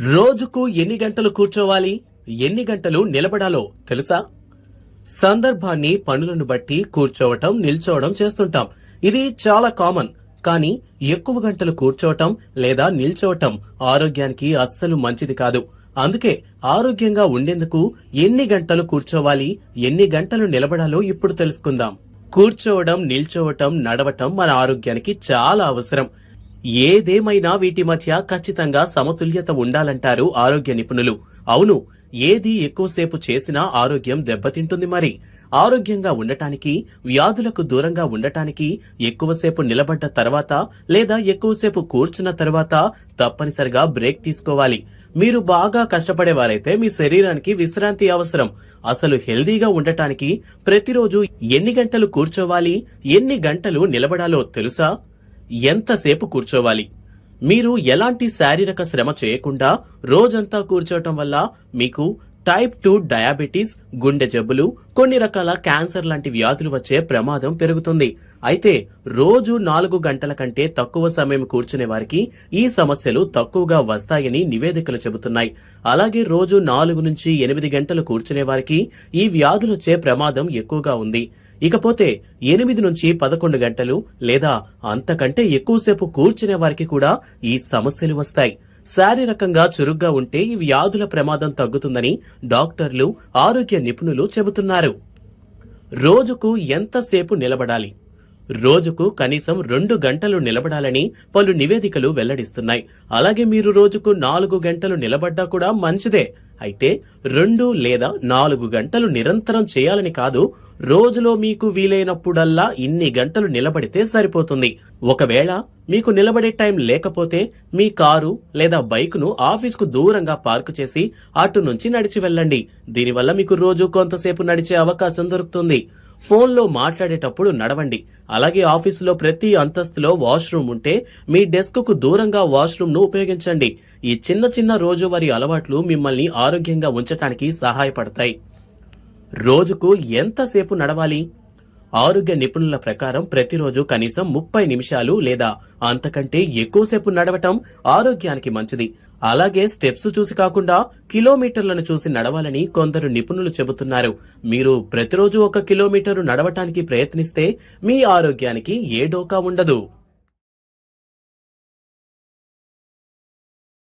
రోజుకు ఎన్ని గంటలు కూర్చోవాలి? ఎన్ని గంటలు నిలబడాలో తెలుసా? సందర్భాన్ని పనులను బట్టి కూర్చోవటం నిల్చోవడం చేస్తుంటాం. ఇది చాలా కామన్. కానీ ఎక్కువ గంటలు కూర్చోవటం లేదా నిల్చోవటం ఆరోగ్యానికి అస్సలు మంచిది కాదు. అందుకే ఆరోగ్యంగా ఉండేందుకు ఎన్ని గంటలు కూర్చోవాలి ఎన్ని గంటలు నిలబడాలో ఇప్పుడు తెలుసుకుందాం. కూర్చోవడం నిల్చోవటం నడవటం మన ఆరోగ్యానికి చాలా అవసరం. ఏదేమైనా వీటి మధ్య ఖచ్చితంగా సమతుల్యత ఉండాలంటారు ఆరోగ్య నిపుణులు. అవును ఏది ఎక్కువసేపు చేసినా ఆరోగ్యం దెబ్బతింటుంది మరి. ఆరోగ్యంగా ఉండటానికి వ్యాధులకు దూరంగా ఉండటానికి ఎక్కువసేపు నిలబడ్డ తర్వాత లేదా ఎక్కువసేపు కూర్చున్న తర్వాత తప్పనిసరిగా బ్రేక్ తీసుకోవాలి. మీరు బాగా కష్టపడేవారైతే మీ శరీరానికి విశ్రాంతి అవసరం. అసలు హెల్దీగా ఉండటానికి ప్రతిరోజు ఎన్ని గంటలు కూర్చోవాలి ఎన్ని గంటలు నిలబడాలో తెలుసా? ఎంతసేపు కూర్చోవాలి? మీరు ఎలాంటి శారీరక శ్రమ చేయకుండా రోజంతా కూర్చోవటం వల్ల మీకు టైప్ టూ డయాబెటీస్ గుండె జబ్బులు కొన్ని రకాల క్యాన్సర్ లాంటి వ్యాధులు వచ్చే ప్రమాదం పెరుగుతుంది. అయితే రోజు నాలుగు గంటల కంటే తక్కువ సమయం కూర్చునే వారికి ఈ సమస్యలు తక్కువగా వస్తాయని నివేదికలు చెబుతున్నాయి. అలాగే రోజు నాలుగు నుంచి ఎనిమిది గంటలు కూర్చునే వారికి ఈ వ్యాధులు వచ్చే ప్రమాదం ఎక్కువగా ఉంది. ఇకపోతే ఎనిమిది నుంచి పదకొండు గంటలు లేదా అంతకంటే ఎక్కువసేపు కూర్చునే వారికి కూడా ఈ సమస్యలు వస్తాయి. శారీరకంగా చురుగ్గా ఉంటే ఈ వ్యాధుల ప్రమాదం తగ్గుతుందని డాక్టర్లు ఆరోగ్య నిపుణులు చెబుతున్నారు. రోజుకు ఎంతసేపు నిలబడాలి? రోజుకు కనీసం రెండు గంటలు నిలబడాలని పలు నివేదికలు వెల్లడిస్తున్నాయి. అలాగే మీరు రోజుకు నాలుగు గంటలు నిలబడ్డా కూడా మంచిదే. అయితే రెండు లేదా నాలుగు గంటలు నిరంతరం చేయాలని కాదు రోజులో మీకు వీలైనప్పుడల్లా ఇన్ని గంటలు నిలబడితే సరిపోతుంది. ఒకవేళ మీకు నిలబడే టైం లేకపోతే మీ కారు లేదా బైక్ను ఆఫీస్కు దూరంగా పార్కు చేసి అటు నుంచి నడిచి వెళ్ళండి. దీనివల్ల మీకు రోజు కొంతసేపు నడిచే అవకాశం దొరుకుతుంది. ఫోన్లో మాట్లాడేటప్పుడు నడవండి. అలాగే ఆఫీసులో ప్రతి అంతస్తులో వాష్రూమ్ ఉంటే మీ డెస్క్కు దూరంగా వాష్రూమ్ను ఉపయోగించండి. ఈ చిన్న చిన్న రోజువారీ అలవాట్లు మిమ్మల్ని ఆరోగ్యంగా ఉంచటానికి సహాయపడతాయి. రోజుకు ఎంతసేపు నడవాలి? ఆరోగ్య నిపుణుల ప్రకారం ప్రతిరోజు కనీసం ముప్పై నిమిషాలు లేదా అంతకంటే ఎక్కువసేపు నడవటం ఆరోగ్యానికి మంచిది. అలాగే స్టెప్స్ చూసి కాకుండా కిలోమీటర్లను చూసి నడవాలని కొందరు నిపుణులు చెబుతున్నారు. మీరు ప్రతిరోజు ఒక కిలోమీటరు నడవటానికి ప్రయత్నిస్తే మీ ఆరోగ్యానికి ఏ డోకా ఉండదు.